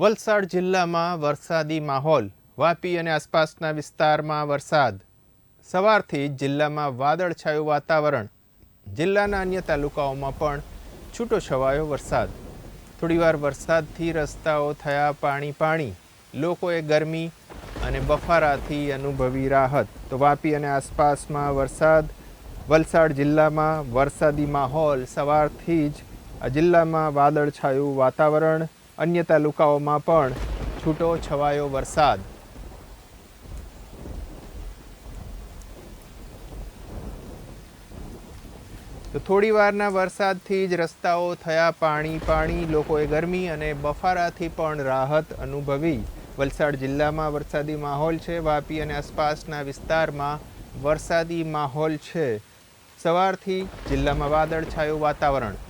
વલસાડ જિલ્લામાં વરસાદી માહોલ, વાપી અને આસપાસના વિસ્તારમાં વરસાદ. સવારથી જિલ્લામાં વાદળછાયું વાતાવરણ. જિલ્લાના અન્ય તાલુકાઓમાં પણ છૂટો છવાયો વરસાદ. થોડીવાર વરસાદથી રસ્તાઓ થયા પાણી પાણી. લોકોએ ગરમી અને બફારાથી અનુભવી રાહત. તો વાપી અને આસપાસમાં વરસાદ. વલસાડ જિલ્લામાં વરસાદી માહોલ. સવારથી જ આ જિલ્લામાં વાદળછાયું વાતાવરણ. અન્ય તાલુકાઓમાં પણ છૂટો છવાયો વરસાદ. તો થોડી વારના વરસાદથી જ રસ્તાઓ થયા, પાણી પાણી, લોકોએ ગરમી અને બફારાથી પણ રાહત અનુભવી. વલસાડ જિલ્લામાં વરસાદી માહોલ છે, વાપી અને આસપાસના વિસ્તારમાં વરસાદી માહોલ છે. સવારથી જિલ્લામાં વાદળછાયું વાતાવરણ.